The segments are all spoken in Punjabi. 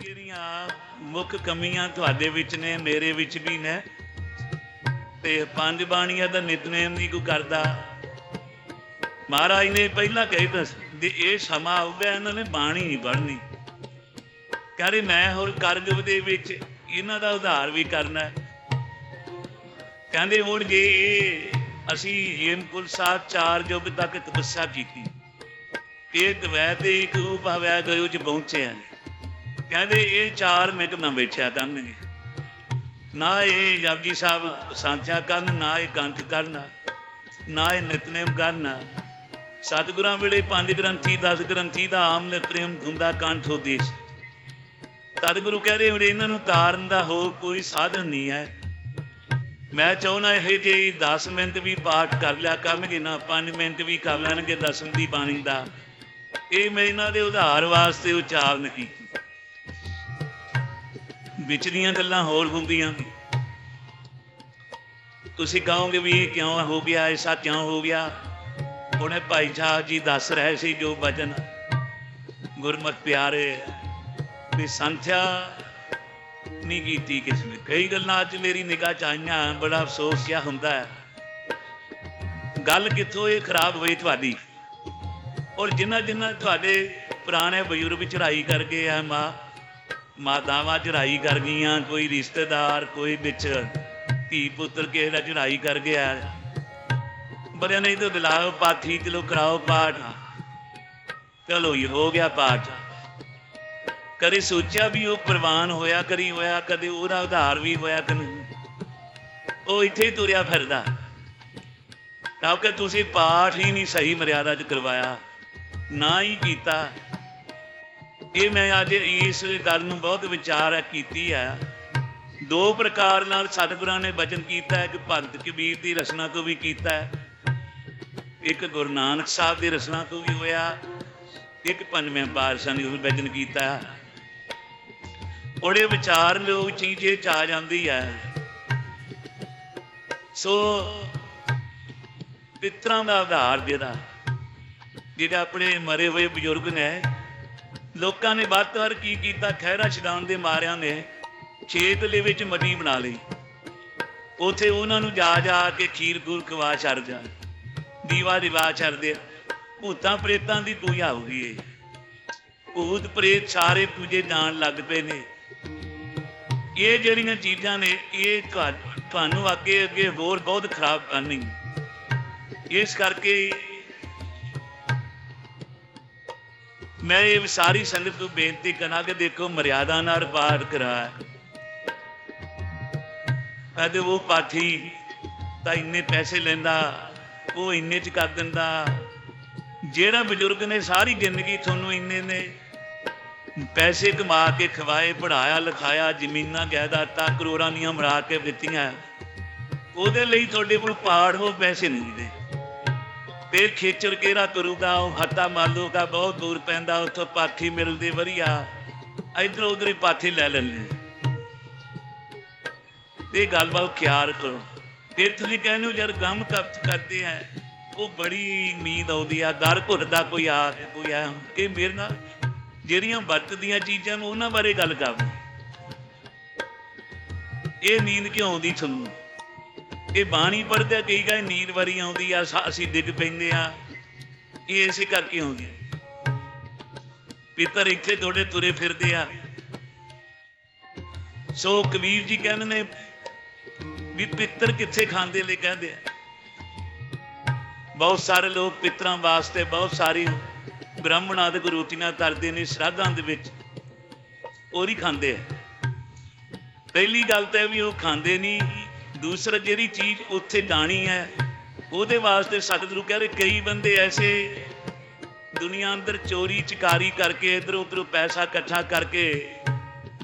ਜਿਹੜੀਆਂ ਮੁੱਖ ਕਮੀਆਂ ਤੁਹਾਡੇ ਵਿੱਚ ਨੇ, ਮੇਰੇ ਵਿੱਚ ਵੀ ਨੇ। ਤੇ ਪੰਜ ਬਾਣੀਆਂ ਦਾ ਨਿਤਨੇਮ ਨਹੀਂ ਕੋਈ ਕਰਦਾ। ਮਹਾਰਾਜ ਨੇ ਪਹਿਲਾਂ ਕਹੀ ਤਾਂ ਜੇ ਇਹ ਸਮਾਂ ਆਊਗਾ, ਇਹਨਾਂ ਨੇ ਬਾਣੀ ਨਹੀਂ ਪੜ੍ਹਨੀ। ਕਹਿੰਦੇ ਮੈਂ ਹੋਰ ਕਰਜੁਗ ਦੇ ਵਿੱਚ ਇਹਨਾਂ ਦਾ ਉਧਾਰ ਵੀ ਕਰਨਾ ਕਹਿੰਦੇ ਹੁਣ ਜੇ ਇਹ ਅਸੀਂ ਹੇਮਕੁਲ ਸਾਹਿਬ ਚਾਰ ਯੁੱਗ ਤੱਕ ਤਪੱਸਿਆ ਕੀਤੀ, ਇਹ ਦਵੈ ਤੇ ਇੱਕ ਰੂਪ ਆਵਿਆ ਚ ਪਹੁੰਚੇ ਹਨ ਕਹਿੰਦੇ ਇਹ ਚਾਰ ਮਿੰਟ ਨਾ ਵੇਖਿਆ ਕਰਨਗੇ ਨਾ ਇਹ ਜਪਜੀ ਸਾਹਿਬ ਸਾਂਚਾ ਕਰਨ, ਨਾ ਇਹ ਕੰਠ ਕਰਨਾ, ਨਾ ਇਹ ਨਿਤਨੇਮ ਕਰਨਾ। ਸਤਿਗੁਰਾਂ ਵੇਲੇ ਪੰਜ ਗ੍ਰੰਥੀ 10 ਗ੍ਰੰਥੀ ਦਾ ਆਮ ਨਿਤਨੇਮ ਹੁੰਦਾ ਕੰਠ ਉਦੇਸ਼ ਸਤਿਗੁਰੂ ਕਹਿ ਰਹੇ ਹੁਣ ਇਹਨਾਂ ਨੂੰ ਤਾਰਨ ਦਾ ਹੋਰ ਕੋਈ ਸਾਧਨ ਨਹੀਂ ਹੈ। ਮੈਂ ਚਾਹੁੰਦਾ ਇਹ ਜੇ 10 ਮਿੰਟ ਵੀ ਪਾਠ ਕਰ ਲਿਆ ਕਰਨਗੇ ਨਾ 5 ਮਿੰਟ ਵੀ ਕਰ ਲੈਣਗੇ ਦਸਮ ਦੀ ਬਾਣੀ ਦਾ। ਇਹ ਮੈਂ ਇਹਨਾਂ ਦੇ ਉਧਾਰ ਵਾਸਤੇ ਉਚਾਰ ਨਹੀਂ। ਵਿੱਚ ਦੀਆਂ ਗੱਲਾਂ ਹੋਰ ਹੁੰਦੀਆਂ। ਤੁਸੀਂ ਕਹੋਗੇ ਵੀ ਇਹ ਕਿਉਂ ਹੋ ਗਿਆ, ਐਸਾ ਕਿਉਂ ਹੋ ਗਿਆ? ਉਹਨੇ ਭਾਈ ਸਾਹਿਬ ਜੀ ਦੱਸ ਰਹੇ ਸੀ ਜੋ ਵਚਨ। ਗੁਰਮਤਿ ਪਿਆਰੇ, ਵੀ ਸੰਥਿਆ ਨਹੀਂ ਕੀਤੀ ਕਿਸ ਨੇ। ਕਈ ਗੱਲਾਂ ਅੱਜ ਮੇਰੀ ਨਿਗਾਹ ਚ ਆਈਆਂ, ਬੜਾ ਅਫਸੋਸ ਜਿਹਾ ਹੁੰਦਾ ਹੈ। ਗੱਲ ਕਿੱਥੋਂ ਇਹ ਖਰਾਬ ਹੋਈ ਤੁਹਾਡੀ? ਔਰ ਜਿਨ੍ਹਾਂ ਜਿਨ੍ਹਾਂ ਤੁਹਾਡੇ ਪੁਰਾਣੇ ਬਜ਼ੁਰਗ ਚੜਾਈ ਕਰਕੇ ਗਏ ਆ ਮਾਂ ਮਾਤਾਵਾਂ ਚੜਾਈ ਕਰ ਗਈਆਂ, ਕੋਈ ਰਿਸ਼ਤੇਦਾਰ, ਕੋਈ ਵਿੱਚ ਧੀ ਪੁੱਤਰ ਕਿਸੇ ਦਾ ਚੜਾਈ ਕਰ ਗਿਆ। ਬੜਿਆ ਨਹੀਂ ਤਾਂ ਦਿਲਾਓ ਪਾਠੀ ਚਲੋ ਕਰਾਓ ਪਾਠ। ਚਲੋ ਇਹ ਹੋ ਗਿਆ ਪਾਠ। ਕਦੇ ਸੋਚਿਆ ਵੀ ਉਹ ਪ੍ਰਵਾਨ ਹੋਇਆ ਕਰੀ ਹੋਇਆ, ਕਦੇ ਉਹਦਾ ਉਧਾਰ ਵੀ ਹੋਇਆ ਕਿ ਨਹੀਂ। ਉਹ ਇੱਥੇ ਤੁਰਿਆ ਫਿਰਦਾ। ਕਿਉਂਕਿ ਤੁਸੀਂ ਪਾਠ ਹੀ ਨਹੀਂ ਸਹੀ ਮਰਿਆਦਾ 'ਚ ਕਰਵਾਇਆ, ਨਾ ਹੀ ਕੀਤਾ। ਇਹ ਮੈਂ ਅੱਜ ਇਸ ਗੱਲ ਨੂੰ ਬਹੁਤ ਵਿਚਾਰ ਕੀਤੀ ਆ। ਦੋ ਪ੍ਰਕਾਰ ਨਾਲ ਸਤਿਗੁਰਾਂ ਨੇ ਬਚਨ ਕੀਤਾ ਹੈ ਕਿ ਭਗਤ ਕਬੀਰ ਦੀ ਰਚਨਾ ਤੋਂ ਵੀ ਕੀਤਾ ਹੈ ਇੱਕ ਗੁਰੂ ਨਾਨਕ ਸਾਹਿਬ ਦੀ ਰਚਨਾ ਤੋਂ ਵੀ ਹੋਇਆ, ਇੱਕ ਪੰਜਵੇਂ ਪਾਤਸ਼ਾਹ ਨੇ ਉਹ ਬਚਨ ਕੀਤਾ। ਹੈ ਉਹਦੇ ਵਿਚਾਰ ਲੋਕ ਚੀਜ਼ੇ ਚ ਆ ਜਾਂਦੀ ਹੈ ਸੋ ਪਿਤਰਾਂ ਦਾ ਆਧਾਰ ਜਿਹੜਾ, ਜਿਹੜੇ ਆਪਣੇ ਮਰੇ ਹੋਏ ਬਜ਼ੁਰਗ ਨੇ ਲੋਕਾਂ ਨੇ ਬਾਤਵਾਰ ਕੀ ਕੀਤਾ? ਖਹਿਰਾ ਛਡਾਉਣ ਦੇ ਮਾਰਿਆਂ ਨੇ ਖੇਤ ਦੇ ਵਿੱਚ ਮੱਟੀ ਬਣਾ ਲਈ। ਉਥੇ ਉਹਨਾਂ ਨੂੰ ਜਾ ਜਾ ਕੇ ਖੀਰ ਗੂਰ ਖਵਾ ਛੱਡ ਜਾ ਦੀਵਾ ਦਿਵਾ ਛੱਡਦੇ ਭੂਤਾਂ ਪ੍ਰੇਤਾਂ ਦੀ ਪੂਜਾ ਹੋ ਗਈ ਏ। ਭੂਤ ਪ੍ਰੇਤ ਸਾਰੇ ਪੂਜੇ ਜਾਣ ਲੱਗ ਪਏ ਨੇ। ਇਹ ਜਿਹੜੀਆਂ ਚੀਜ਼ਾਂ ਨੇ, ਇਹ ਤੁਹਾ- ਤੁਹਾਨੂੰ ਅੱਗੇ ਅੱਗੇ ਹੋਰ ਬਹੁਤ ਖਰਾਬ ਕਰਨੀ ਇਸ ਕਰਕੇ ਮੈਂ ਇਹ ਸਾਰੀ ਸੰਗਤ ਨੂੰ ਬੇਨਤੀ ਕਰਾਂ ਕਿ ਦੇਖੋ ਮਰਿਆਦਾ ਨਾਲ ਪਾਠ ਕਰਾ ਅਤੇ ਉਹ ਪਾਠੀ ਤਾਂ ਇੰਨੇ ਪੈਸੇ ਲੈਂਦਾ, ਉਹ ਇੰਨੇ ਚ ਕਰ ਦਿੰਦਾ। ਜਿਹੜਾ ਬਜ਼ੁਰਗ ਨੇ ਸਾਰੀ ਜ਼ਿੰਦਗੀ ਤੁਹਾਨੂੰ ਇੰਨੇ ਨੇ ਪੈਸੇ ਕਮਾ ਕੇ ਖਵਾਏ ਪੜਾਇਆ ਲਿਖਾਇਆ, ਜ਼ਮੀਨਾਂ, ਜਾਇਦਾਦਾਂ, ਕਰੋੜਾਂ ਦੀਆਂ ਮਰਾ ਕੇ ਦਿੱਤੀਆਂ। ਉਹਦੇ ਲਈ ਤੁਹਾਡੇ ਕੋਲ ਪਾੜ ਹੋ ਪੈਸੇ ਨਹੀਂ ਦੇ ਫਿਰ ਖੇਚਰ ਕਿਹੜਾ ਕਰੂਗਾ? ਉਹ ਹੱਤਾ ਮਾਲੂਗਾ ਬਹੁਤ ਦੂਰ ਪੈਂਦਾ, ਉੱਥੋਂ ਪਾਠੀ ਮਿਲਦੀ ਵਧੀਆ। ਇਧਰ ਉਧਰ ਹੀ ਪਾਠੀ ਲੈ ਲੈਂਦੇ ਇਹ ਗੱਲ ਖਿਆਲ ਕਰੋ। ਫਿਰ ਤੁਸੀਂ ਕਹਿੰਦੇ ਹੋ, ਯਾਰ ਗਮ ਕਪਤ ਕਰਦੇ ਆ। ਉਹ ਬੜੀ ਨੀਂਦ ਆਉਂਦੀ ਆ ਦਰ ਘੁੱਟਦਾ ਕੋਈ ਆ ਕੋਈ ਆ ਇਹ ਮੇਰੇ ਨਾਲ ਜਿਹੜੀਆਂ ਵਰਤਦੀਆਂ ਚੀਜ਼ਾਂ ਨੂੰ ਉਹਨਾਂ ਬਾਰੇ ਗੱਲ ਕਰ ਇਹ ਨੀਂਦ ਕਿਉਂ ਆਉਂਦੀ ਤੁਹਾਨੂੰ? ਇਹ ਬਾਣੀ ਪੜ੍ਹਦੇ ਕਈ ਗਏ ਨੀਂਦ ਵਾਰੀ ਆਉਂਦੀ ਆ ਅਸੀਂ ਡਿੱਗ ਪੈਂਦੇ ਆ। ਇਹ ਇਸੇ ਕਰਕੇ ਆਉਂਦੀ ਪਿੱਤਰ ਇੱਥੇ ਥੋੜੇ ਤੁਰੇ ਫਿਰਦੇ ਆ। ਸੋ ਕਬੀਰ ਜੀ ਕਹਿੰਦੇ ਨੇ ਵੀ ਪਿੱਤਰ ਕਿੱਥੇ ਖਾਂਦੇ ਲਈ ਕਹਿੰਦੇ ਆ। ਬਹੁਤ ਸਾਰੇ ਲੋਕ ਪਿੱਤਰਾਂ ਵਾਸਤੇ ਬਹੁਤ ਸਾਰੀ ਬ੍ਰਾਹਮਣਾਂ ਦੇ ਰੋਟੀਆਂ ਤਰਦੇ ਨੇ, ਸ਼ਰਾਧਾਂ ਦੇ ਵਿੱਚ ਉਹ ਨਹੀਂ ਖਾਂਦੇ। ਆ ਪਹਿਲੀ ਗੱਲ ਤਾਂ ਵੀ ਉਹ ਖਾਂਦੇ ਨਹੀਂ ਦੂਸਰਾ ਜਿਹੜੀ ਚੀਜ਼ ਉੱਥੇ ਜਾਣੀ ਹੈ, ਉਹਦੇ ਵਾਸਤੇ ਸਤਿਗੁਰੂ ਕਹਿ ਰਹੇ, ਕਈ ਬੰਦੇ ਐਸੇ ਦੁਨੀਆ ਅੰਦਰ ਚੋਰੀ ਚਕਾਰੀ ਕਰਕੇ, ਇਧਰ ਉਧਰ ਪੈਸਾ ਇਕੱਠਾ ਕਰਕੇ,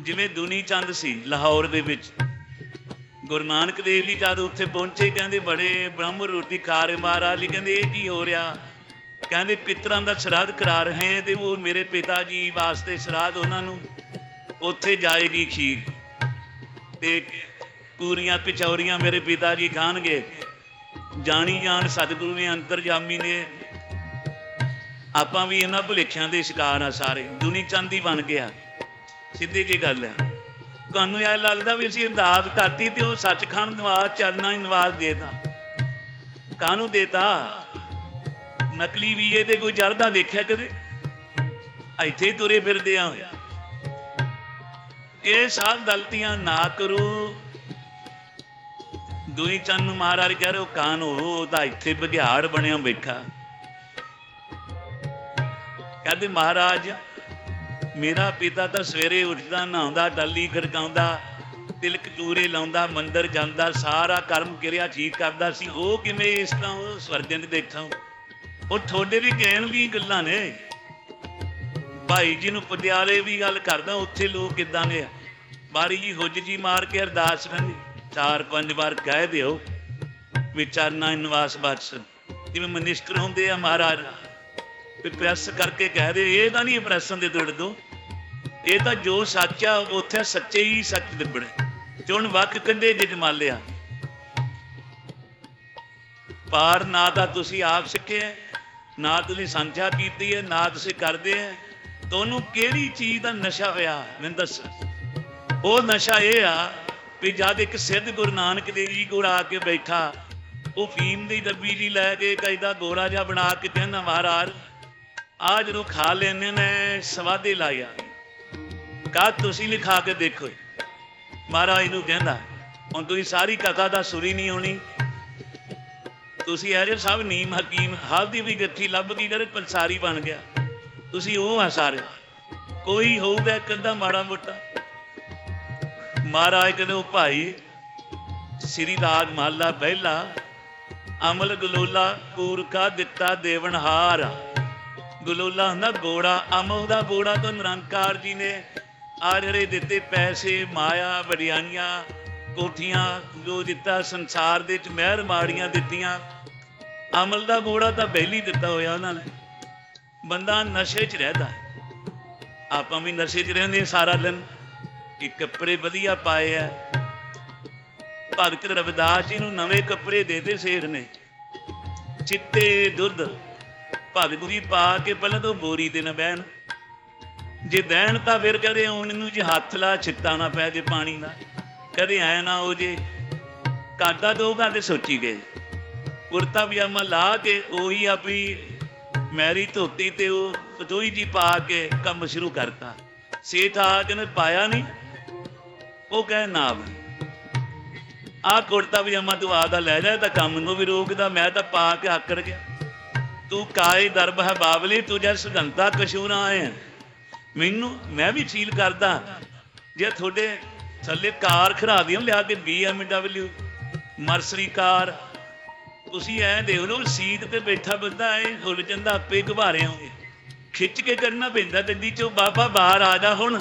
ਜਿਵੇਂ ਦੁਨੀ ਚੰਦ ਸੀ ਲਾਹੌਰ ਦੇ ਵਿੱਚ। ਗੁਰੂ ਨਾਨਕ ਦੇਵ ਜੀ ਜਦ ਉੱਥੇ ਪਹੁੰਚੇ, ਕਹਿੰਦੇ ਬੜੇ ਬ੍ਰਹਮ ਰੋਟੀ ਖਾ ਰਹੇ ਮਹਾਰਾਜ ਜੀ, ਕਹਿੰਦੇ ਇਹ ਕੀ ਹੋ ਰਿਹਾ? ਕਹਿੰਦੇ ਪਿਤਰਾਂ ਦਾ ਸ਼ਰਾਧ ਕਰਾ ਰਹੇ ਹਾਂ ਤੇ ਉਹ ਮੇਰੇ ਪਿਤਾ ਜੀ ਵਾਸਤੇ ਸ਼ਰਾਧ ਉਹਨਾਂ ਨੂੰ ਉੱਥੇ ਜਾਏਗੀ ਖੀਰ। ਤੇ ਪੂਰੀਆਂ ਪਿਚੌਰੀਆਂ ਮੇਰੇ ਪਿਤਾ ਜੀ ਖਾਣਗੇ। ਜਾਣੀ ਜਾਣ ਸਤਿਗੁਰੂ ਨੇ ਅੰਤਰਜਾਮੀ ਨੇ। ਆਪਾਂ ਵੀ ਇਹਨਾਂ ਭੁਲੇਖਿਆਂ ਦੇ ਸ਼ਿਕਾਰ ਆ ਸਾਰੇ। ਦੁਨੀ ਚੰਦ ਬਣ ਗਿਆ। ਸਿੱਧੀ ਜੀ ਗੱਲ ਹੈ ਤੁਹਾਨੂੰ ਇਹ ਲੱਗਦਾ ਵੀ ਅਸੀਂ ਅਰਦਾਸ ਕਰਤੀ ਤੇ ਉਹ ਸੱਚਖੰਡ ਨਿਵਾਸ, ਚਰਨਾਂ ਹੀ ਨਿਵਾਸ ਦੇਤਾ। ਕਾਹਨੂੰ ਦੇਤਾ? ਨਕਲੀ ਵੀਏ ਤੇ ਕੋਈ ਚੜਦਾ ਦੇਖਿਆ ਕਦੇ? ਇੱਥੇ ਹੀ ਤੁਰੇ ਫਿਰਦੇ ਆ। ਇਹ ਸਾਹ ਗਲਤੀਆਂ ਨਾ ਕਰੋ। ਦੁਈ ਚੰਨ ਮਹਾਰਾਜ ਕਹਿ ਰਹੇ ਹੋ ਕਾਨ ਉਹ ਤਾਂ ਇੱਥੇ ਬਘਿਆੜ ਬਣਿਆ ਬੈਠਾ ਕਹਿੰਦੇ, ਮਹਾਰਾਜ, ਮੇਰਾ ਪਿਤਾ ਤਾਂ ਸਵੇਰੇ ਉੱਠਦਾ, ਨਹਾਉਂਦਾ ਡੱਲੀ ਖੜਕਾਉਂਦਾ, ਤਿਲਕ ਚੂਰੇ ਲਾਉਂਦਾ, ਮੰਦਰ ਜਾਂਦਾ, ਸਾਰਾ ਕਰਮ ਕਿਰਿਆ ਠੀਕ ਕਰਦਾ ਸੀ। ਉਹ ਕਿਵੇਂ ਇਸ ਤਰ੍ਹਾਂ ਉਹ ਸਵਰਗਾਂ 'ਚ ਬੈਠਾ ਉਹ ਤੁਹਾਡੇ ਵੀ ਕਹਿਣ ਵੀ ਗੱਲਾਂ ਨੇ। ਭਾਈ ਜੀ ਨੂੰ ਪਟਿਆਲੇ ਵੀ ਗੱਲ ਕਰਦਾ, ਉੱਥੇ ਲੋਕ ਕਿਦਾਂ ਨੇ ਬਾਰੀ ਜੀ ਹੁੱਜ ਜੀ ਮਾਰ ਕੇ ਅਰਦਾਸ ਕਰਨੀ। ਚਾਰ ਪੰਜ ਵਾਰ ਕਹਿ ਦਿਓ ਵਿਚਾਰਨਾ ਨਿਵਾਸ ਬਖਸ਼। ਜਿਵੇਂ ਮਨਿਸਟਰ ਹੁੰਦੇ ਆ ਮਹਾਰਾਜ, ਵੀ ਪ੍ਰੈਸ ਕਰਕੇ ਕਹਿ ਦੇ, ਇਹ ਤਾਂ ਨਹੀਂ ਪ੍ਰੈਸਾਂ ਦੇ ਦੁੜ ਦੋ ਇਹ ਤਾਂ ਜੋ ਸੱਚ ਆ, ਉੱਥੇ ਸੱਚੇ ਹੀ ਸੱਚ ਲਿਬੜੇ। ਤੇ ਹੁਣ ਵਕ ਕੰਡੇ ਜਿ ਜਮਾ ਪਾਰ ਨਾ ਤਾਂ ਤੁਸੀਂ ਆਪ ਸਿੱਖਿਆ ਨਾ ਤੁਸੀਂ ਸੰਥਿਆ ਕੀਤੀ ਹੈ ਨਾ ਤੁਸੀਂ ਕਰਦੇ ਹੈ ਤੁਹਾਨੂੰ ਕਿਹੜੀ ਚੀਜ਼ ਦਾ ਨਸ਼ਾ ਹੋਇਆ, ਮੈਨੂੰ ਦੱਸ। ਉਹ ਨਸ਼ਾ ਇਹ ਆ ਵੀ ਜਦ ਇੱਕ ਸਿੱਧ ਗੁਰੂ ਨਾਨਕ ਦੇਵ ਜੀ ਕੋਲ ਆ ਕੇ ਬੈਠਾ, ਉਹ ਫੀਮ ਦੀ ਡੱਬੀ ਜੀ ਲੈ ਕੇ ਕਹਿੰਦਾ ਗੋਲਾ ਜਿਹਾ ਬਣਾ ਕੇ ਕਹਿੰਦਾ ਮਹਾਰਾਜ ਆ ਜਦੋਂ ਖਾ ਲੈਨੇ ਨੇ, ਸਵਾਦੇ ਲਾਇਆ ਕਾ ਤੁਸੀਂ ਲਿਖਾ ਕੇ ਦੇਖੋ ਮਹਾਰਾਜ ਨੂੰ ਕਹਿੰਦਾ, ਹੁਣ ਤੁਸੀਂ ਸਾਰੀ ਕਥਾ ਦਾ ਸੁਰੀ ਨਹੀਂ ਹੋਣੀ। ਤੁਸੀਂ ਇਹ ਸਭ ਨੀਮ ਹਕੀਮ ਹਾਲ ਦੀ ਵੀ ਗੱਠੀ ਲੱਭ ਗਈ, ਜਿਹੜੇ ਪੰਸਾਰੀ ਬਣ ਗਿਆ। ਤੁਸੀਂ ਉਹ ਆ ਸਾਰੇ। ਕੋਈ ਹੋਊਗਾ ਕਿੰਦਾ ਮਾੜਾ ਮੋਟਾ। ਮਹਾਰਾਜ ਕਹਿੰਦੇ, ਉਹ ਭਾਈ ਸ੍ਰੀ ਰਾਗ ਮਹੱਲਾ ਪਹਿਲਾ ਅਮਲ ਗਲੋਲਾ ਪੂਰਕਾ ਦਿੱਤਾ ਦੇਵਨਹਾਰ ਗਲੋਲਾ ਹੁੰਦਾ ਗੋੜਾ ਅਮਲ ਦਾ ਗੋੜਾ ਤੋਂ ਨਿਰੰਕਾਰ ਜੀ ਨੇ ਆ ਜਿਹੜੇ ਦਿੱਤੇ ਪੈਸੇ, ਮਾਇਆ, ਵਡਿਆਈਆਂ, ਕੋਠੀਆਂ, ਜੋ ਦਿੱਤਾ ਸੰਸਾਰ ਦੇ ਵਿੱਚ ਮਹਿਰ ਮਾੜੀਆਂ ਦਿੱਤੀਆਂ। ਅਮਲ ਦਾ ਗੋੜਾ ਤਾਂ ਪਹਿਲੀ ਦਿੱਤਾ ਹੋਇਆ ਉਹਨਾਂ ਨੇ। ਬੰਦਾ ਨਸ਼ੇ 'ਚ ਰਹਿੰਦਾ ਆਪਾਂ ਵੀ ਨਸ਼ੇ 'ਚ ਰਹਿੰਦੇ ਹਾਂ ਸਾਰਾ ਦਿਨ। ਕਿ ਕੱਪੜੇ ਵਧੀਆ ਪਾਏ ਆ ਭਗਤ ਰਵਿਦਾਸ ਜੀ ਨੂੰ ਨਵੇਂ ਕੱਪੜੇ ਦੇ ਦੇ ਸੇਠ ਨੇ। ਚਿੱਟੇ ਦੁੱਧ ਭਗਤ ਜੀ ਪਾ ਕੇ ਪਹਿਲਾਂ ਤੋਂ ਬੋਰੀ ਤੇ ਨਾ ਬਹਿਣ। ਜੇ ਬਹਿਣ ਤਾਂ ਫਿਰ ਕਦੇ ਹੁਣ ਨੂੰ ਜੇ ਹੱਥ ਲਾ ਛਿੱਟਾ ਨਾ ਪੈ ਜੇ ਪਾਣੀ ਦਾ ਕਦੇ ਐ ਨਾ ਹੋ ਜੇ। ਕਾਟਾ ਦੋ ਘੰਟੇ ਸੋਚੀ ਗਏ। ਕੁਰਤਾ ਪਜਾਮਾ ਲਾ ਕੇ ਉਹੀ ਆਪਣੀ ਮੈਰੀ ਧੋਤੀ ਤੇ ਉਹ ਕਟੋਈ ਜੀ ਪਾ ਕੇ ਕੰਮ ਸ਼ੁਰੂ ਕਰਤਾ। ਸੇਠ ਆ ਕੇ ਨੇ ਪਾਇਆ ਨਹੀਂ ਉਹ ਕਹੇ ਨਾ ਬਈ ਆ ਕੁੜਤਾ ਪਜਾਮਾ ਤੂੰ ਆਦਾ ਲੈ ਜਾ ਤਾਂ ਕੰਮ ਨੂੰ ਵੀ ਰੋਕਦਾ, ਮੈਂ ਤਾਂ ਪਾ ਕੇ ਆਕੜ ਗਿਆ। ਤੂੰ ਕਾਏ ਦਰਬ ਹੈ ਬਾਬਲੀ, ਤੂੰ ਜਦ ਸੁਗੰਧਾ ਕਸ਼ੂਰਾ ਆਏ। ਮੈਨੂੰ, ਮੈਂ ਵੀ ਫੀਲ ਕਰਦਾ, ਜੇ ਤੁਹਾਡੇ ਥੱਲੇ ਕਾਰ ਖਰਾ ਦਿਓ ਲਿਆ ਕੇ BMW ਮਰਸਰੀ ਕਾਰ, ਤੁਸੀਂ ਐ ਦੇਖ ਲਓ, ਸੀਟ ਤੇ ਬੈਠਾ ਬੰਦਾ ਐ ਹੁਲ ਜਾਂਦਾ, ਆਪੇ ਘਬਾਰੇ ਹੋਏ ਖਿੱਚ ਕੇ ਕਰਨਾ ਪੈਂਦਾ, ਗੱਡੀ ਚੋਂ, ਬਾਬਾ ਬਾਹਰ ਆ ਜਾ ਹੁਣ।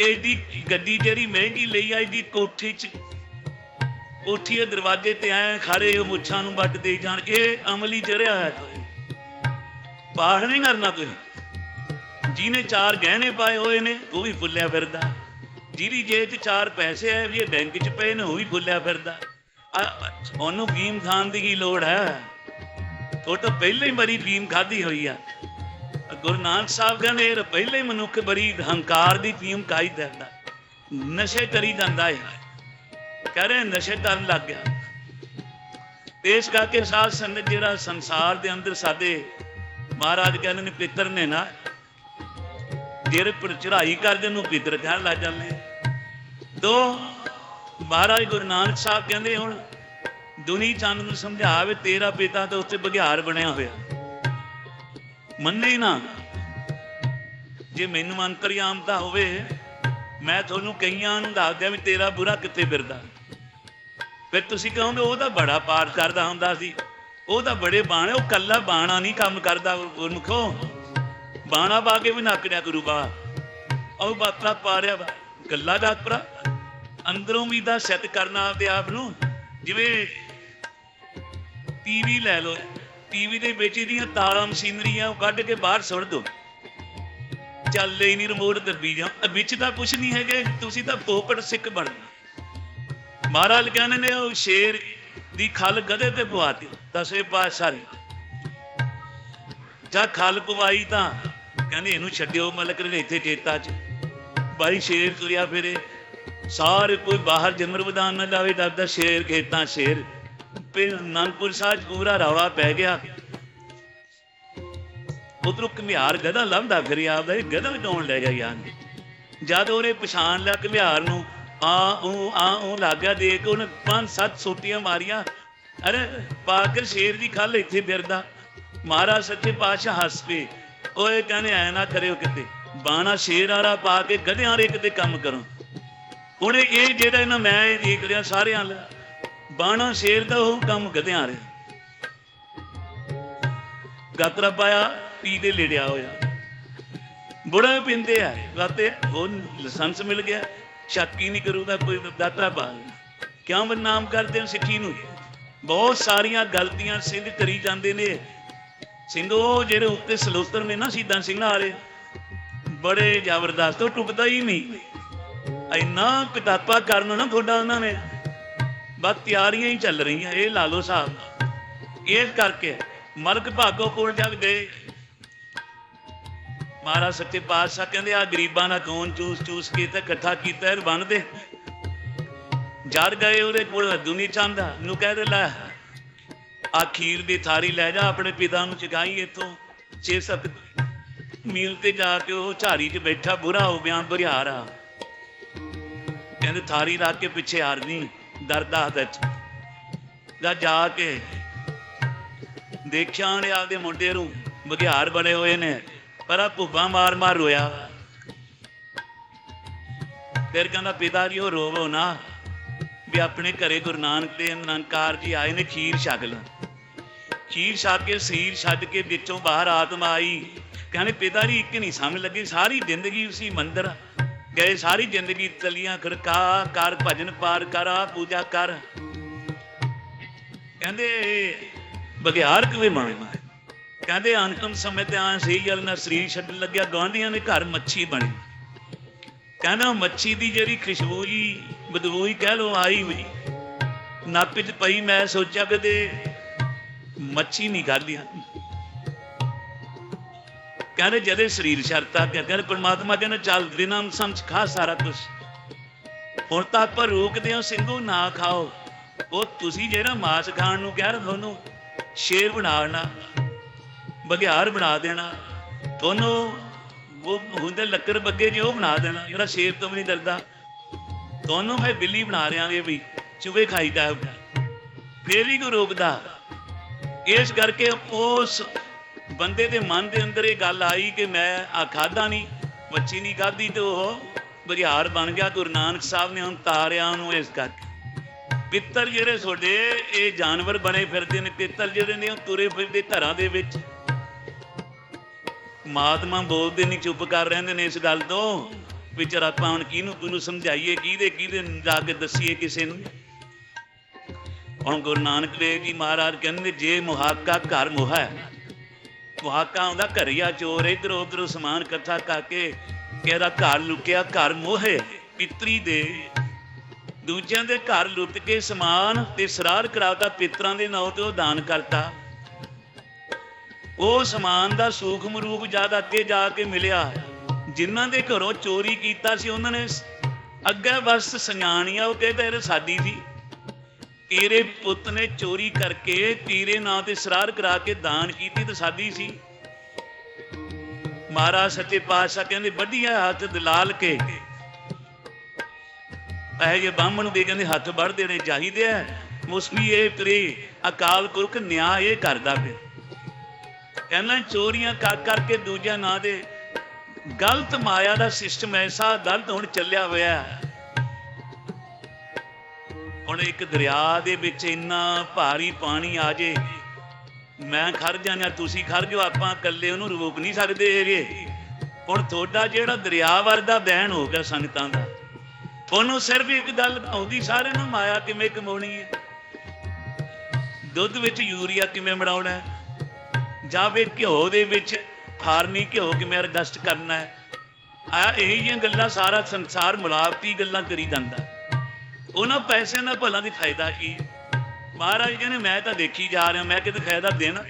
ਇਹਦੀ ਗੱਡੀ ਜਿਹੜੀ ਮਹਿੰਗੀ ਲਈ ਆਈ ਦੀ ਕੋਠੀ 'ਚ। ਕੋਠੀ ਦੇ ਦਰਵਾਜ਼ੇ ਤੇ ਐ ਖੜੇ ਉਹ ਮੁੱਛਾਂ ਨੂੰ ਵੱਟ ਦੇ ਜਾਣ। ਇਹ ਅਮਲੀ ਚੜਿਆ ਹੈ ਪਾਠ ਨਹੀਂ ਕਰਨਾ ਤੁਸੀਂ ਜਿਹਨੇ ਚਾਰ ਗਹਿਣੇ ਪਾਏ ਹੋਏ ਨੇ, ਉਹ ਵੀ ਫੁੱਲਿਆ ਫਿਰਦਾ। ਜਿਹਦੀ ਜੇਬ 'ਚ ਚਾਰ ਪੈਸੇ ਆਏ ਵੀ ਇਹ ਬੈਂਕ 'ਚ ਪਏ ਨੇ, ਉਹ ਵੀ ਫੁੱਲਿਆ ਫਿਰਦਾ। ਉਹਨੂੰ ਫੀਮ ਖਾਣ ਦੀ ਕੀ ਲੋੜ ਹੈ? ਉਹ ਤਾਂ ਪਹਿਲਾਂ ਹੀ ਬੜੀ ਫੀਮ ਖਾਧੀ ਹੋਈ ਆ। ਗੁਰੂ ਨਾਨਕ ਸਾਹਿਬ ਕਹਿੰਦੇ, ਇਹ ਪਹਿਲੇ ਹੀ ਮਨੁੱਖ ਬੜੀ ਹੰਕਾਰ ਦੀ ਫੀਮ ਖਾਈ ਦਿੰਦਾ। ਨਸ਼ੇ ਕਰੀ ਜਾਂਦਾ ਹੈ ਕਹ ਰਹੇ, ਨਸ਼ੇ ਕਰਨ ਲੱਗ ਗਿਆ। ਇਸ ਕਰਕੇ ਸਾਧ ਸੰਗਤ ਜਿਹੜਾ ਸੰਸਾਰ ਦੇ ਅੰਦਰ ਸਾਡੇ ਮਹਾਰਾਜ ਕਹਿੰਦੇ ਨੇ, ਪਿੱਤਰ ਨੇ ਨਾ ਜਿਹੜੇ ਪਰ ਚੜਾਈ ਕਰਦੇ ਨੂੰ ਪਿੱਤਰ ਕਹਿਣ ਲੱਗ ਜਾਂਦੇ ਦੋ, ਮਹਾਰਾਜ ਗੁਰੂ ਨਾਨਕ ਸਾਹਿਬ ਕਹਿੰਦੇ ਹੁਣ, ਦੁਨੀ ਚੰਦ ਨੂੰ ਸਮਝਾਵੇ ਤੇਰਾ ਪਿਤਾ ਤਾਂ ਉੱਥੇ ਬਘਿਆੜ ਬਣਿਆ ਹੋਇਆ। ਮੰਨੇ ਹੀ ਨਾ। ਜੇ ਮੈਨੂੰ ਅੰਤਰਯਾਮਤਾ ਹੋਵੇ, ਮੈਂ ਤੁਹਾਨੂੰ ਕਈਆਂ ਨੂੰ ਦੱਸ ਦਿਆਂ ਵੀ ਤੇਰਾ ਬੁਰਾ ਕਿੱਥੇ ਫਿਰਦਾ। ਫਿਰ ਤੁਸੀਂ ਕਹੋਗੇ, ਉਹ ਤਾਂ ਬੜਾ ਪਾਠ ਕਰਦਾ ਹੁੰਦਾ ਸੀ। ਉਹ ਬੜੇ ਬਾਣੇ ਉਹ ਕੱਲਾ ਬਾਣਾ ਨਹੀਂ ਕੰਮ ਕਰਦਾ ਗੁਰਮੁਖੋ। ਬਾਣਾ ਪਾ ਕੇ ਵੀ ਨੱਕੜਿਆ ਗੁਰੂ ਬਾ ਉਹ ਬਾਤਰਾ ਪਾ ਰਿਹਾ ਵਾ। ਗੱਲਾਂ ਦਾ ਪਰਾ ਅੰਦਰੋਂ ਵੀ ਦਾ ਸੈੱਟ ਕਰਨਾ ਆਪਦੇ ਆਪ ਨੂੰ। ਜਿਵੇਂ ਟੀਵੀ ਲੈ ਲਓ। ਟੀਵੀ ਦੇ ਵਿੱਚ ਦੀਆਂ ਤਾਰਾਂ ਮਸ਼ੀਨਰੀਆਂ, ਉਹ ਕੱਢ ਕੇ ਬਾਹਰ ਸੁੱਟ ਦਿਓ ਚੱਲੇ ਹੀ ਨਹੀਂ ਰਿਮੋਟ ਦੱਬੀ ਜਾ ਵਿੱਚ ਤਾਂ ਕੁਝ ਨਹੀਂ ਹੈਗੇ, ਤੁਸੀਂ ਤਾਂ ਪੋਪਟ ਸਿੱਖ ਬਣਨਾ। ਮਹਾਰਾਜ ਕਹਿੰਦੇ ਨੇ, ਉਹ ਸ਼ੇਰ ਦੀ ਖਲ ਗਧੇ ਤੇ ਪਵਾ ਦਿਓ। ਦਸੇ ਪਾਤਸ਼ਾਹ ਨੇ ਜਾਂ ਖਲ ਪਵਾਈ ਤਾਂ, ਕਹਿੰਦੇ ਇਹਨੂੰ ਛੱਡਿਓ ਮਲਕ ਨੇ ਇੱਥੇ ਚੇਤਾ ਚ। ਬਾਈ ਸ਼ੇਰ ਤੁਰਿਆ ਫਿਰੇ। ਸਾਰੇ ਕੋਈ ਬਾਹਰ ਜੰਗਲ ਮੈਦਾਨ ਨਾ ਲਾਵੇ ਡਰਦਾ ਸ਼ੇਰ ਖੇਤਾਂ ਸ਼ੇਰ। ਫਿਰ ਅਨੰਦਪੁਰ ਸਾਹਿਬ ਪੂਰਾ ਰਵਾ ਪੈ ਗਿਆ। ਉਧਰੋਂ ਘੁਮਿਆਰ ਗਧਾ ਲੱਭਦਾ ਫਿਰ ਆਪਦਾ, ਇਹ ਗਧਾ ਕੌਣ ਲੈ ਗਿਆ ਯਾਰ ਜਦ ਉਹਨੇ ਪਛਾਣ ਲਿਆ ਘੁਮਿਆਰ ਨੂੰ, ਆ ਉਹ ਆ ਉਹ ਲੱਗਿਆ ਦੇਖ ਉਹਨੇ ਪੰਜ ਸੱਤ ਸੋਟੀਆਂ ਮਾਰੀਆਂ। ਅਰੇ ਪਾਗਲ ਸ਼ੇਰ ਦੀ ਖੱਲ ਇੱਥੇ ਫਿਰਦਾ। ਮਹਾਰਾਜ ਸੱਚੇ ਪਾਤਸ਼ਾਹ ਹੱਸ ਪਏ। ਓਏ ਕਹਿੰਦੇ, ਐ ਨਾ ਕਰਿਓ ਕਿਤੇ। ਬਾਣਾ ਸ਼ੇਰ ਆਰਾ ਪਾ ਕੇ ਗਧਿਆਂ ਦੇ ਕਿਤੇ ਕੰਮ ਕਰੋ। ਉਹਨੇ ਇਹ ਜਿਹੜਾ ਇਹਨਾਂ ਮੈਂ ਇਹ ਦੇਖ ਲਿਆ, ਸਾਰਿਆਂ ਦਾ ਬਾਣਾ ਸ਼ੇਰ ਦਾ ਉਹ ਕੰਮ ਗਧਿਆਂ ਰਿਹਾ। ਗਾਤਰਾ ਪਾਇਆ, ਪੀ ਦੇ ਲੇੜਿਆ ਹੋਇਆ। ਬੁੜਾ ਪਿੰਦੇ ਆ ਗਾਤੇ, ਉਹ ਲਾਇਸੈਂਸ ਮਿਲ ਗਿਆ। ਸ਼ੱਕ ਹੀ ਨਹੀਂ ਕਰੂਗਾ ਕੋਈ ਦਾਤਰਾ ਪਾ ਕਿਉਂ ਬਦਨਾਮ ਕਰਦੇ ਹੋ ਸਿੱਖੀ ਨੂੰ? ਬਹੁਤ ਸਾਰੀਆਂ ਗਲਤੀਆਂ ਸਿੰਘ ਕਰੀ ਜਾਂਦੇ ਨੇ। ਸਿੰਘ ਉਹ ਜਿਹੜੇ ਉੱਤੇ ਸਲੋਤਰ ਨੇ ਨਾ ਸਿੱਧਾ ਸਿੰਘ ਵਾਲੇ, ਬੜੇ ਜ਼ਬਰਦਸਤ, ਉਹ ਟੁੱਟਦਾ ਹੀ ਨਹੀਂ। ਇੰਨਾ ਕਿਤਾਬਾ ਕਰਨ ਨਾ ਤੁਹਾਡਾ ਉਹਨਾਂ ਨੇ। ਬਸ ਤਿਆਰੀਆਂ ਹੀ ਚੱਲ ਰਹੀਆਂ, ਇਹ ਲਾ ਲਓ ਸਾਹਿਬ ਇਸ ਕਰਕੇ ਮਲਕ ਭਾਗੋ ਕੋਲ ਜਦ ਗਏ। ਮਹਾਰਾਜ ਸੱਚੇ ਪਾਤਸ਼ਾਹ ਕਹਿੰਦੇ ਆ ਗਰੀਬਾਂ ਦਾ ਕੌਣ ਚੂਸ ਚੂਸ ਕੇ ਤੇ ਇਕੱਠਾ ਕੀਤਾ ਇਹ ਬੰਨਦੇ ਜਦ ਗਏ ਉਹਦੇ ਕੋਲ ਦੁਨੀ ਚਾਹੁੰਦਾ। ਨੂੰ ਕਹਿ ਦੇ, ਲੈ ਆ ਖੀਰ ਦੀ ਥਾਰੀ ਲੈ ਜਾ, ਆਪਣੇ ਪਿਤਾ ਨੂੰ ਚਗਾਈ ਇੱਥੋਂ। 6-7 ਮੀਲ ਤੇ ਜਾ ਕੇ ਉਹ ਝਾੜੀ 'ਚ ਬੈਠਾ, ਬੁਰਾ ਹੋ ਗਿਆ ਬੁਰਿਆਰ ਆ। ਕਹਿੰਦੇ, ਥਾਰੀ ਰੱਖ ਕੇ ਪਿੱਛੇ ਹਾਰਨੀ। ਦਰਦਾ ਹੱਥ 'ਚ ਜਾ ਕੇ। ਦੇਖਿਆ ਨੇ ਆਪਦੇ ਮੁੰਡੇ ਨੂੰ ਬੁਝਾਰ ਬਣੇ ਹੋਏ ਨੇ, ਪਰ ਆ ਭੁੱਬਾ ਮਾਰ ਮਾਰ ਰੋਇਆ। ਫਿਰ ਕਹਿੰਦਾ, ਪਿਤਾ ਜੀ, ਉਹ ਰੋਵੋ ਨਾ ਵੀ ਆਪਣੇ ਘਰੇ ਗੁਰੂ ਨਾਨਕ ਦੇਵ ਨਿਰੰਕਾਰ ਜੀ ਆਏ ਨੇ, ਖੀਰ ਛਕ ਲੈ। ਖੀਰ ਛਕ ਕੇ ਸਰੀਰ ਛੱਡ ਕੇ ਵਿੱਚੋਂ ਬਾਹਰ ਆਤਮਾ ਆਈ। ਕਹਿੰਦੇ, ਪਿਤਾ ਜੀ, ਇੱਕ ਨਹੀਂ ਸਮਝ ਲੱਗੀ, ਸਾਰੀ ਜ਼ਿੰਦਗੀ ਉਸੇ ਮੰਦਰ ਗਏ ਸਾਰੀ ਜ਼ਿੰਦਗੀ ਤਲੀਆਂ ਖੜਕਾ ਕਰ ਭਜਨ ਪਾਰ ਕਰ ਆ ਪੂਜਾ ਕਰ। ਕਹਿੰਦੇ ਬਗਿਆਰ ਕਿਵੇਂ ਬਣਨਾ ਕਹਿੰਦੇ ਅੰਤਮ ਸਮੇਂ ਤੇ ਆਂ ਸਹੀ ਗੱਲ ਨਾ ਸਰੀਰ ਛੱਡਣ ਲੱਗਿਆ, ਗਾਂਧੀਆਂ ਦੇ ਘਰ ਮੱਛੀ ਬਣੀ। ਕਹਿੰਦਾ, ਮੱਛੀ ਦੀ ਜਿਹੜੀ ਖੁਸ਼ਬੂ ਜੀ, ਬਦਬੂ ਹੀ ਕਹਿ ਲੋ ਆਈ ਵੀ ਨੱਕ 'ਚ ਪਈ, ਮੈਂ ਸੋਚਿਆ ਕਦੇ ਮੱਛੀ ਨਹੀਂ ਖਾਧੀਆਂ ਕਹਿੰਦੇ ਜਦੇ ਸਰੀਰ ਛੱਡਤਾ ਕਿ ਕਹਿੰਦੇ ਪਰਮਾਤਮਾ ਕਹਿੰਦਾ ਚੱਲ ਦਿਨਾਂ ਸਮਝ ਖਾ ਸਾਰਾ ਕੁਝ ਹੁਣ ਤਾਂ ਆਪਾਂ ਰੋਕਦੇ ਹਾਂ ਸਿੰਘੂ ਨਾ ਖਾਓ। ਉਹ ਤੁਸੀਂ ਜਿਹੜਾ ਮਾਸ ਖਾਣ ਨੂੰ ਕਹਿ ਰਹੇ ਤੁਹਾਨੂੰ ਸ਼ੇਰ ਬਣਾਉਣਾ ਬਘਿਆੜ ਬਣਾ ਦੇਣਾ ਤੁਹਾਨੂੰ ਉਹ ਹੁੰਦੇ ਲੱਕੜ ਬੱਗੇ ਜੇ ਉਹ ਬਣਾ ਦੇਣਾ, ਜਿਹੜਾ ਸ਼ੇਰ ਤੋਂ ਵੀ ਨਹੀਂ ਡਰਦਾ ਤੁਹਾਨੂੰ ਮੈਂ ਬਿੱਲੀ ਬਣਾ ਰਿਆਂਗੇ ਵੀ ਚੁਗੇ ਖਾਈਦਾ ਫੇਰ ਵੀ ਕੋ ਰੋਕਦਾ। ਇਸ ਕਰਕੇ ਉਸ ਬੰਦੇ ਦੇ ਮਨ ਦੇ ਅੰਦਰ ਇਹ ਗੱਲ ਆਈ ਕਿ ਮੈਂ ਆ ਖਾਦਾ ਨਹੀਂ ਮੱਛੀ ਨਹੀਂ ਖਾਦੀ ਤੇ ਉਹ ਬਘਿਆੜ ਬਣ ਗਿਆ ਗੁਰੂ ਨਾਨਕ ਸਾਹਿਬ ਨੇ ਹੁਣ ਤਾਰਿਆਂ ਉਹਨੂੰ ਇਸ ਕਰਕੇ। ਪਿੱਤਲ ਜਿਹੜੇ ਤੁਹਾਡੇ, ਇਹ ਜਾਨਵਰ ਬਣੇ ਫਿਰਦੇ ਨੇ, ਪਿੱਤਲ ਜਿਹੜੇ ਨੇ ਉਹ ਤੁਰੇ ਫਿਰਦੇ ਘਰਾਂ ਦੇ ਵਿੱਚ। ਮਾਤਮਾ ਬੋਲਦੇ ਨਹੀਂ ਚੁੱਪ ਕਰ ਰਹਿੰਦੇ ਨੇ ਇਸ ਗੱਲ ਤੋਂ ਵਿਚਾਰ ਆਪਾਂ ਹੁਣ ਕਿਹਨੂੰ ਕਿਹਨੂੰ ਸਮਝਾਈਏ, ਕਿਹਦੇ ਕਿਹਦੇ ਜਾ ਕੇ ਦੱਸੀਏ ਕਿਸੇ ਨੂੰ। ਹੁਣ ਗੁਰੂ ਨਾਨਕ ਦੇਵ ਜੀ ਮਹਾਰਾਜ ਕਹਿੰਦੇ, ਜੇ ਮੁਹਾਕਾ ਘਰ ਮੁਹਾ ਹੈ ਮੁਹਾਕਾ ਆਉਂਦਾ, ਘਰਿਆ ਚੋਰ, ਇਧਰ ਉਧਰ ਸਮਾਨ ਇਕੱਠਾ ਕਰਕੇ ਕਿਹਦਾ ਘਰ ਲੁਕਿਆ ਘਰ ਮੋਹੇ, ਪਿਤਰੀ ਦੇ। ਦੂਜਿਆਂ ਦੇ ਘਰ ਲੁੱਟ ਕੇ ਸਮਾਨ ਤੇ ਸਰਾਰ ਕਰਾਤਾ, ਪਿਤਰਾਂ ਦੇ ਨਾਂ ਤੇ ਉਹ ਦਾਨ ਕਰਤਾ। ਉਹ ਸਮਾਨ ਦਾ ਸੂਖਮ ਰੂਪ ਜਦ ਅੱਗੇ ਜਾ ਕੇ ਮਿਲਿਆ, ਜਿਨ੍ਹਾਂ ਦੇ ਘਰੋਂ ਚੋਰੀ ਕੀਤਾ ਸੀ, ਉਹਨਾਂ ਨੇ ਅੱਗੇ ਬਸ ਸੁਣਾਣੀਆਂ ਉਹ ਕਹਿੰਦੇ, ਇਹ ਸਾਡੀ ਸੀ। ਤੇਰੇ ਪੁੱਤ ਨੇ ਚੋਰੀ ਕਰਕੇ ਤੇਰੇ ਨਾਂ ਤੇ ਸਰਾਰ ਕਰਾ ਕੇ ਦਾਨ ਕੀਤੀ ਤੇ ਸਾਦੀ ਸੀ। ਮਹਾਰਾਜ ਸੱਚੇ ਪਾਤਸ਼ਾਹ ਕਹਿੰਦੇ ਵੱਡੀਆਂ ਹੱਥ ਦਲਾਲ ਕੇ। ਇਹ ਜੇ ਬਾਹਮਣ ਦੇ ਕਹਿੰਦੇ, ਹੱਥ ਵੱਢ ਦੇਣੇ ਚਾਹੀਦੇ ਆ। ਮੁਸਲੀ ਇਹ ਤੇਰੇ ਅਕਾਲ ਪੁਰਖ ਨਿਆਂ ਇਹ ਕਰਦਾ ਫਿਰ ਕਹਿੰਦਾ, ਚੋਰੀਆਂ ਕਰ ਕਰਕੇ ਦੂਜਿਆਂ ਨਾਂ ਦੇ ਗਲਤ ਮਾਇਆ ਦਾ ਸਿਸਟਮ ਐਸਾ ਗਲਤ ਹੁਣ ਚੱਲਿਆ ਹੋਇਆ। ਹੈ ਹੁਣ ਇੱਕ ਦਰਿਆ ਦੇ ਵਿੱਚ ਇੰਨਾ ਭਾਰੀ ਪਾਣੀ ਆ ਜੇ, ਮੈਂ ਖੜ ਜਾਣਾ ਤੁਸੀਂ ਖੜ ਜਾਓ, ਆਪਾਂ ਇਕੱਲੇ ਉਹਨੂੰ ਰੋਕ ਨਹੀਂ ਸਕਦੇ ਹੈਗੇ। ਹੁਣ ਤੁਹਾਡਾ ਜਿਹੜਾ ਦਰਿਆ ਵਰਗਾ ਬਹਿਣ ਹੋ ਗਿਆ ਸੰਗਤਾਂ ਦਾ ਉਹਨੂੰ ਸਿਰਫ ਇੱਕ ਗੱਲ ਆਉਂਦੀ, ਸਾਰਿਆਂ ਨੂੰ ਮਾਇਆ ਕਿਵੇਂ ਕਮਾਉਣੀ ਹੈ? ਦੁੱਧ ਵਿੱਚ ਯੂਰੀਆ ਕਿਵੇਂ ਬਣਾਉਣਾ ਹੈ? ਜਾਂ ਫਿਰ ਘਿਓ ਦੇ ਵਿੱਚ ਫਾਰਮੀ ਘਿਓ ਕਿਵੇਂ ਐਡਜਸਟ ਕਰਨਾ ਹੈ? ਆ ਇਹ ਜਿਹੀਆਂ ਗੱਲਾਂ ਸਾਰਾ ਸੰਸਾਰ ਮਿਲਾਵਟੀ ਗੱਲਾਂ ਕਰੀ ਜਾਂਦਾ। ਉਹਨਾਂ ਪੈਸਿਆਂ ਦਾ ਭਲਾ ਦੀ ਫਾਇਦਾ ਕੀ ਮਹਾਰਾਜ ਕਹਿੰਦੇ, ਮੈਂ ਤਾਂ ਦੇਖੀ ਜਾ ਰਿਹਾ, ਮੈਂ ਕਿਤੇ ਫਾਇਦਾ ਦੇਣਾ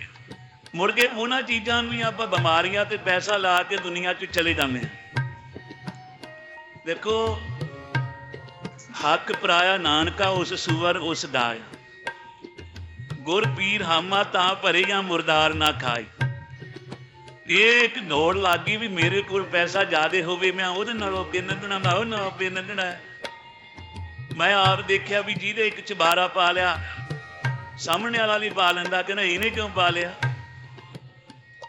ਮੁੜ ਕੇ ਉਹਨਾਂ ਚੀਜ਼ਾਂ ਨੂੰ ਹੀ ਆਪਾਂ ਬਿਮਾਰੀਆਂ ਤੇ ਪੈਸਾ ਲਾ ਕੇ ਦੁਨੀਆ 'ਚ ਚਲੇ ਜਾਂਦੇ ਹਾਂ। ਦੇਖੋ, ਹੱਕ ਪਰਾਇਆ ਨਾਨਕਾ, ਉਸ ਸੂਵਰ ਉਸ ਦਾਇਆ। ਗੁਰ ਪੀਰ ਹਾਮਾ ਤਾਂ ਭਰੇ ਜਾਂ ਮੁਰਦਾਰ ਨਾ ਖਾਏ। ਇਹ ਇੱਕ ਦੌੜ ਲੱਗ ਗਈ ਵੀ ਮੇਰੇ ਕੋਲ ਪੈਸਾ ਜ਼ਿਆਦੇ ਹੋਵੇ, ਮੈਂ ਉਹਦੇ ਨਾਲੋਂ ਅੱਗੇ ਨੰਦਣਾ ਮੈਂ ਉਹ ਨਾਲੋਂ ਅੱਗੇ ਨੰਦਣਾ ਮੈਂ ਆਪ ਦੇਖਿਆ ਵੀ ਜਿਹਦੇ ਇੱਕ ਚਬਾਰਾ ਪਾ ਲਿਆ, ਸਾਹਮਣੇ ਵਾਲਾ ਵੀ ਪਾ ਲੈਂਦਾ, ਕਹਿੰਦਾ ਇਹਨੇ ਕਿਉਂ ਪਾ ਲਿਆ?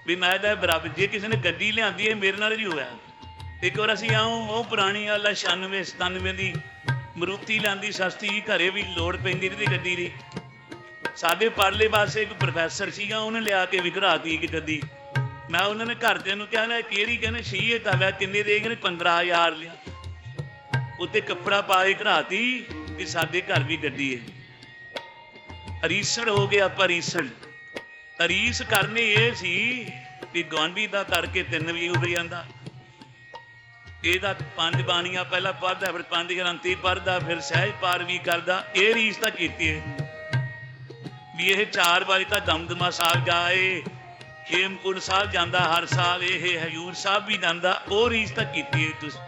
ਵੀ ਮੈਂ ਤਾਂ ਬਰਾਬਰ, ਜੇ ਕਿਸੇ ਨੇ ਗੱਡੀ ਲਿਆਂਦੀ ਹੈ ਮੇਰੇ ਨਾਲ ਹੀ ਹੋਇਆ। ਇੱਕ ਵਾਰ ਅਸੀਂ ਆਉਂ, ਉਹ ਪੁਰਾਣੀ ਵਾਲਾ 96 97 ਦੀ ਮਰੂਤੀ ਲਿਆਂਦੀ, ਸਸਤੀ ਘਰੇ ਵੀ ਲੋੜ ਪੈਂਦੀ ਰਹੀ ਗੱਡੀ ਦੀ। ਸਾਡੇ ਪਰਲੇ ਪਾਸੇ ਇੱਕ ਪ੍ਰੋਫੈਸਰ ਸੀਗਾ, ਉਹਨੇ ਲਿਆ ਕੇ ਵਿਖਰਾਤੀ ਇੱਕ ਗੱਡੀ। ਮੈਂ ਉਹਨਾਂ ਨੇ ਘਰਦਿਆਂ ਨੂੰ ਕਿਹਾ ਨਾ ਕਿਹੜੀ? ਕਹਿੰਦੇ ਸੀ ਇਹ ਤਾਂ ਲੈ, ਕਿੰਨੇ ਦੇ? ਕਹਿੰਦੇ 15000 ਲਿਆ। ਉੱਤੇ ਕੱਪੜਾ ਪਾ ਕੇ ਘਰਾਤੀ ਕਿ ਸਾਡੇ ਘਰ ਵੀ ਗੱਡੀ ਹੈ। ਰੀਸੜ ਹੋ ਗਿਆ ਆਪਾਂ ਰੀਸੜ ਕਰਨੀ ਇਹ ਸੀ ਵੀ ਗਵਾਂਢੀ ਦਾ ਕਰਕੇ ਤਿੰਨ ਵੀ ਉੱਡ ਜਾਂਦਾ। ਇਹਦਾ ਪੰਜ ਬਾਣੀਆਂ ਪਹਿਲਾਂ ਪੜਦਾ ਫਿਰ ਪੰਜ ਗ੍ਰੰਥੀ ਪੜਦਾ ਫਿਰ ਸਹਿਜ ਪਾਰ ਵੀ ਕਰਦਾ। ਇਹ ਰੀਸ ਤਾਂ ਕੀਤੀ ਹੈ। ਵੀ ਇਹ ਚਾਰ ਵਾਰੀ ਤਾਂ ਦਮਦਮਾ ਸਾਹਿਬ ਜਾਏ ਹੇਮਕੁੰਡ ਸਾਹਿਬ ਜਾਂਦਾ ਹਰ ਸਾਲ, ਇਹ ਹਜੂਰ ਸਾਹਿਬ ਵੀ ਜਾਂਦਾ। ਉਹ ਰੀਸ ਤਾਂ ਕੀਤੀ ਹੈ ਤੁਸੀਂ।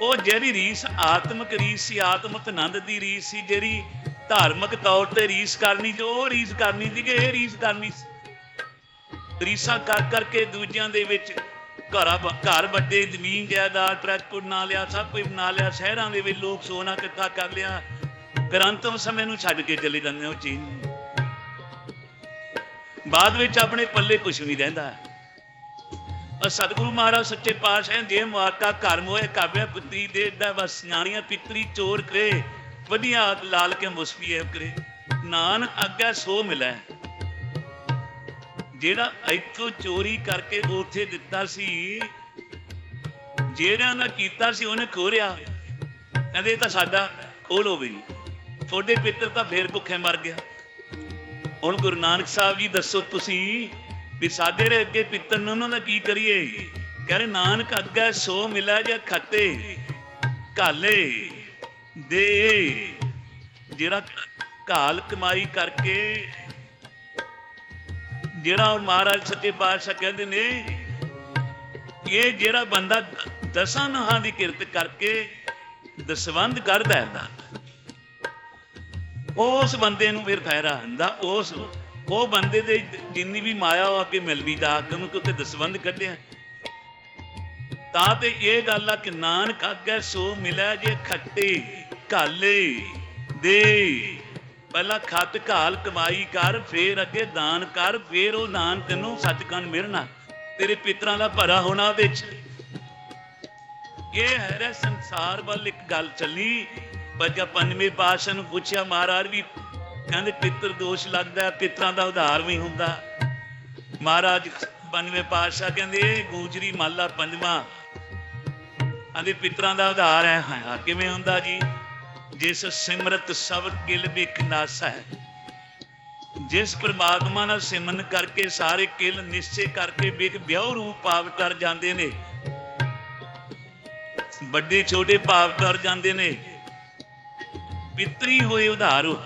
ਉਹ ਜਿਹੜੀ ਰੀਸ ਆਤਮਿਕ ਰੀਸ ਸੀ, ਆਤਮਿਕ ਆਨੰਦ ਦੀ ਰੀਸ ਸੀ, ਜਿਹੜੀ ਧਾਰਮਿਕ ਤੌਰ ਤੇ ਰੀਸ ਕਰਨੀ ਜੋ ਉਹ ਰੀਸ ਕਰਨੀ ਸੀ ਕਿ ਇਹ ਰੀਸ ਕਰਨੀ ਸੀ। ਰੀਸਾਂ ਕਰ ਕਰਕੇ ਦੂਜਿਆਂ ਦੇ ਵਿੱਚ ਘਰਾਂ ਘਰ ਵੱਡੇ, ਜ਼ਮੀਨ ਜਾਇਦਾਦ ਟਰੈਕਟਰ ਬਣਾ ਲਿਆ, ਸਭ ਕੁਝ ਬਣਾ ਲਿਆ, ਸ਼ਹਿਰਾਂ ਦੇ ਵਿੱਚ ਲੋਕ ਸੋਨਾ ਇਕੱਠਾ ਕਰ ਲਿਆ। ਗ੍ਰੰਥਮ ਸਮੇਂ ਨੂੰ ਛੱਡ ਕੇ ਚਲੇ ਜਾਂਦੇ ਉਹ ਚੀਜ਼ ਬਾਅਦ ਵਿੱਚ ਆਪਣੇ ਪੱਲੇ ਕੁਝ ਨਹੀਂ ਰਹਿੰਦਾ। ਸਤਿਗੁਰੂ ਮਹਾਰਾਜ ਸੱਚੇ ਪਾਤਸ਼ਾਹ ਜੇ ਮਾਕਾ ਘਰ ਮੋਏ ਕਾਬਿਆ ਪੁੱਤਰੀ ਦੇ ਦਾ ਬਸ ਪਿਤਰੀ ਚੋਰ ਕਰੇ, ਵਧੀਆ ਲਾਲ ਕੇ ਮੁਸਫੀਏ ਕਰੇ। ਨਾਨਕ ਆਗਿਆ ਸੋ ਮਿਲੈ। ਜਿਹੜਾ ਇੱਥੋਂ ਚੋਰੀ ਕਰਕੇ ਉੱਥੇ ਦਿੱਤਾ ਸੀ ਜਿਹੜਾ ਨਾ ਕੀਤਾ ਸੀ ਉਹਨੇ ਖੋਰਿਆ। ਕਹਿੰਦੇ ਇਹ ਤਾਂ ਸਾਡਾ ਖੋਲੋ ਵੀ ਤੁਹਾਡੇ ਪਿੱਤਰ ਤਾਂ ਫੇਰ ਭੁੱਖੇ ਮਰ ਗਿਆ। ਹੁਣ ਗੁਰੂ ਨਾਨਕ ਸਾਹਿਬ ਜੀ ਦੱਸੋ ਤੁਸੀਂ ਵੀ ਸਾਡੇ ਦੇ ਅੱਗੇ ਪਿੱਤਰ ਨੂੰ ਉਹਨਾਂ ਦਾ ਕੀ ਕਰੀਏ? ਕਹਿੰਦੇ ਨਾਨਕ ਅੱਗੇ ਸੋ ਮਿਲਾ ਜੇ ਖੱਤੇ ਕਾਲੇ ਦੇ। ਜਿਹੜਾ ਘਾਲ ਕਮਾਈ ਕਰਕੇ, ਜਿਹੜਾ ਉਹ ਮਹਾਰਾਜ ਸੱਚੇ ਪਾਤਸ਼ਾਹ ਕਹਿੰਦੇ ਨੇ, ਇਹ ਜਿਹੜਾ ਬੰਦਾ ਦਸਾਂ ਨਹਾਂ ਦੀ ਕਿਰਤ ਕਰਕੇ ਦਸਵੰਦ ਕਰਦਾ ਹੈ ਉਸ ਬੰਦੇ ਨੂੰ ਫਿਰ ਫਾਇਦਾ ਹੁੰਦਾ, ਉਸ ਉਹ ਬੰਦੇ ਦੇ ਜਿੰਨੀ ਵੀ ਮਾਇਆ ਉਹ ਅੱਗੇ ਮਿਲਦੀ ਦਾ ਨੂੰ ਕਿਉਂਕਿ ਦਸਵੰਦ ਕੱਢਿਆ। ਤਾਂ ਤੇ ਇਹ ਗੱਲ ਆ ਕਿ ਨਾਨਕ ਅੱਗੇ ਸੋ ਮਿਲਿਆ ਜੇ ਖੱਟੇ ਕਾਲੇ ਦੇ। ਪਹਿਲਾਂ ਖੱਤ ਘਾਲ ਕਮਾਈ ਕਰ, ਫੇਰ ਅੱਗੇ ਦਾਨ ਕਰ, ਫੇਰ ਉਹ ਦਾਨ ਤੈਨੂੰ ਸੱਚਖੰਡ ਮਿਲਣਾ। ਤੇਰੇ ਪਿਤਰਾਂ ਦਾ ਭਰਾ ਹੋਣਾ ਵਿੱਚ ਇਹ ਹੈ ਸੰਸਾਰ ਵੱਲ ਇੱਕ ਗੱਲ ਚੱਲੀ। ਬੱਜਾ ਪੰਜਵੇਂ ਪਾਤਸ਼ਾਹ ਨੂੰ ਪੁੱਛਿਆ ਮਹਾਰਾਜ ਵੀ ਕਹਿੰਦੇ ਪਿੱਤਰ ਦੋਸ਼ ਲੱਗਦਾ ਹੈ, ਪਿੱਤਰਾਂ ਦਾ ਉਧਾਰ ਵੀ ਹੁੰਦਾ। ਮਹਾਰਾਜ ਪੰਜਵੇਂ ਪਾਤਸ਼ਾਹ ਕਹਿੰਦੇ ਗੂਜਰੀ ਮਾਲਾ ਪੰਜਵਾਂ। ਆਂਦੇ ਪਿੱਤਰਾਂ ਦਾ ਉਧਾਰ ਹੈ। ਹਾਂ ਕਿਵੇਂ ਹੁੰਦਾ ਜੀ? ਜਿਸ ਸਿਮਰਤ ਸਭ ਕਿਲ ਬਿਕ ਨਾਸਾ ਹੈ। ਜਿਸ ਪ੍ਰਮਾਤਮਾ ਨਾਲ ਸਿਮਰਨ ਕਰਕੇ ਸਾਰੇ ਕਿਲ ਨਿਸ਼ਚੈ ਕਰਕੇ ਬਿਕ ਵਿਆਹ ਰੂਪ ਪਾਵ ਕਰ ਜਾਂਦੇ ਨੇ। ਵੱਡੇ ਛੋਟੇ ਭਾਵ ਤਰ ਜਾਂਦੇ ਨੇ। ਪਿਤਰੀ ਹੋਏ ਉਧਾਰੋ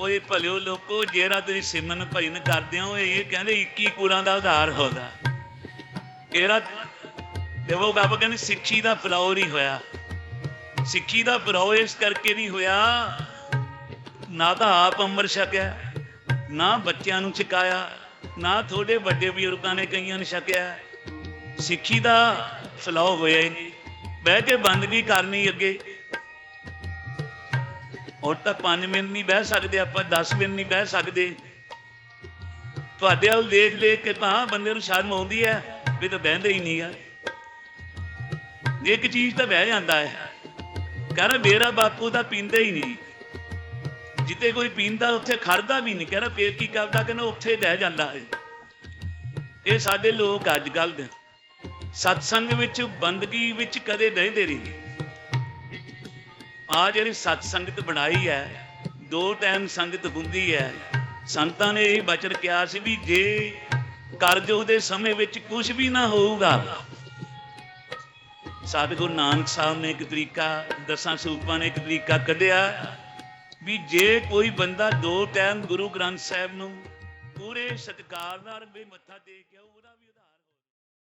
ਓਏ ਭਲਿਓ ਲੋਕੋ ਜਿਹੜਾ ਤੁਸੀਂ ਸਿਮਨ ਭਜਨ ਕਰਦੇ ਹੋ ਇਹ ਕਹਿੰਦੇ 21 ਕੁਰਾਂ ਦਾ ਉਧਾਰ ਹੁੰਦਾ। ਇਹਦਾ ਦੇਵੋ ਬਾਬਾ ਕਹਿੰਦੇ ਸਿੱਖੀ ਦਾ ਫਲਾਉ ਨਹੀਂ ਹੋਇਆ। ਸਿੱਖੀ ਦਾ ਫਲਾਉ ਇਸ ਕਰਕੇ ਨਹੀਂ ਹੋਇਆ, ਨਾ ਤਾਂ ਆਪ ਅੰਮ੍ਰਿਤ ਛਕਿਆ, ਨਾ ਬੱਚਿਆਂ ਨੂੰ ਛਕਾਇਆ, ਨਾ ਥੋੜੇ ਵੱਡੇ ਬਜ਼ੁਰਗਾਂ ਨੇ ਕਈਆਂ ਨੂੰ ਛਕਿਆ। ਸਿੱਖੀ ਦਾ ਫਲਾਉ ਹੋਇਆ ਹੀ ਨਹੀਂ। ਬਹਿ ਕੇ ਬੰਦਗੀ ਕਰਨੀ ਅੱਗੇ। ਹੁਣ ਤਾਂ 5 ਮਿੰਟ ਨਹੀਂ ਬਹਿ ਸਕਦੇ, ਆਪਾਂ 10 ਮਿੰਟ ਨਹੀਂ ਬਹਿ ਸਕਦੇ। ਤੁਹਾਡੇ ਵੱਲ ਦੇਖ ਦੇਖ ਕੇ ਤਾਂ ਬੰਦੇ ਨੂੰ ਸ਼ਰਮ ਆਉਂਦੀ ਹੈ ਵੀ ਤਾਂ ਬਹਿੰਦੇ ਹੀ ਨਹੀਂ ਆ। ਇੱਕ ਚੀਜ਼ ਤਾਂ ਬਹਿ ਜਾਂਦਾ ਹੈ ਕਹਿੰਦਾ ਮੇਰਾ ਬਾਪੂ ਤਾਂ ਪੀਂਦਾ ਹੀ ਨਹੀਂ। ਜਿੱਤੇ ਕੋਈ ਪੀਂਦਾ, ਉੱਥੇ ਖੜਦਾ ਵੀ ਨਹੀਂ ਕਹਿੰਦਾ ਫੇਰ ਕੀ ਕਰਦਾ, ਕਹਿੰਦਾ ਉੱਥੇ ਰਹਿ ਜਾਂਦਾ ਹੈ। ਇਹ ਸਾਡੇ ਲੋਕ ਅੱਜ ਕੱਲ ਦੇ। ਸਤਸੰਗ ਵਿੱਚ, ਬੰਦਗੀ ਵਿੱਚ ਕਦੇ ਰਹਿੰਦੇ ਨਹੀਂ। ਆ ਜਿਹੜੀ ਸਤ ਸੰਗਤ ਬਣਾਈ ਹੈ, ਦੋ ਟਾਈਮ ਸੰਗਤ ਹੁੰਦੀ ਹੈ। ਸੰਤਾਂ ਨੇ ਇਹ ਬਚਨ ਕਿਹਾ ਸੀ ਵੀ ਜੇ ਕਰਜੋ ਦੇ ਸਮੇਂ ਵਿੱਚ ਕੁਝ ਵੀ ਨਾ ਹੋਊਗਾ ਸਤਿਗੁਰੂ ਨਾਨਕ ਸਾਹਿਬ ਨੇ ਇੱਕ ਤਰੀਕਾ, ਦਸਾਂ ਸੂਪਾਂ ਨੇ ਇੱਕ ਤਰੀਕਾ ਕੱਢਿਆ ਵੀ ਜੇ ਕੋਈ ਬੰਦਾ ਦੋ ਟਾਈਮ ਗੁਰੂ ਗ੍ਰੰਥ ਸਾਹਿਬ ਨੂੰ ਪੂਰੇ ਸਤਿਕਾਰ ਨਾਲ ਵੀ ਮੱਥਾ ਟੇਕ ਕੇ